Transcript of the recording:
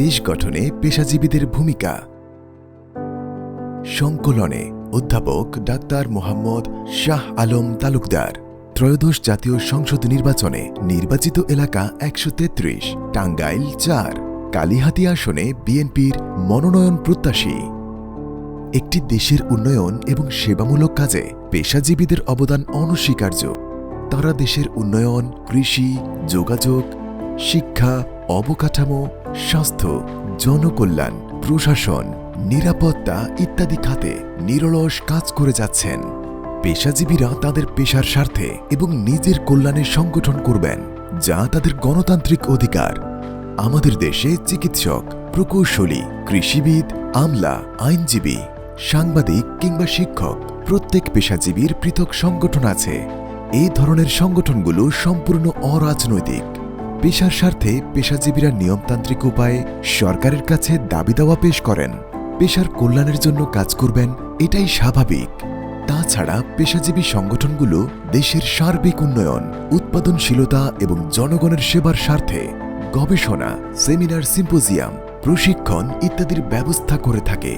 দেশ গঠনে পেশাজীবীদের ভূমিকা। সংকলনে অধ্যাপক ডাক্তার মোহাম্মদ শাহ আলম তালুকদার। ত্রয়োদশ জাতীয় সংসদ নির্বাচনে নির্বাচিত এলাকা একশো তেত্রিশ, টাঙ্গাইল চার। কালিহাতি আসনে বিএনপির মনোনয়ন প্রত্যাশী। একটি দেশের উন্নয়ন এবং সেবামূলক কাজে পেশাজীবীদের অবদান অনস্বীকার্য। তারা দেশের উন্নয়ন, কৃষি, যোগাযোগ, শিক্ষা অবকাঠামো, স্বাস্থ্য, জনকল্যাণ, প্রশাসন, নিরাপত্তা ইত্যাদি খাতে নিরলস কাজ করে যাচ্ছেন। পেশাজীবীরা তাদের পেশার স্বার্থে এবং নিজের কল্যাণে সংগঠন করবেন, যা তাদের গণতান্ত্রিক অধিকার। আমাদের দেশে চিকিৎসক, প্রকৌশলী, কৃষিবিদ, আমলা, আইনজীবী, সাংবাদিক কিংবা শিক্ষক প্রত্যেক পেশাজীবীর পৃথক সংগঠন আছে। এই ধরনের সংগঠনগুলো সম্পূর্ণ অরাজনৈতিক। পেশার স্বার্থে পেশাজীবীরা নিয়মতান্ত্রিক উপায়ে সরকারের কাছে দাবি দাওয়া পেশ করেন। পেশার কল্যাণের জন্য কাজ করবেন, এটাই স্বাভাবিক। তাছাড়া পেশাজীবী সংগঠনগুলো দেশের সার্বিক উন্নয়ন, উৎপাদনশীলতা এবং জনগণের সেবার স্বার্থে গবেষণা, সেমিনার, সিম্পোজিয়াম, প্রশিক্ষণ ইত্যাদির ব্যবস্থা করে থাকে।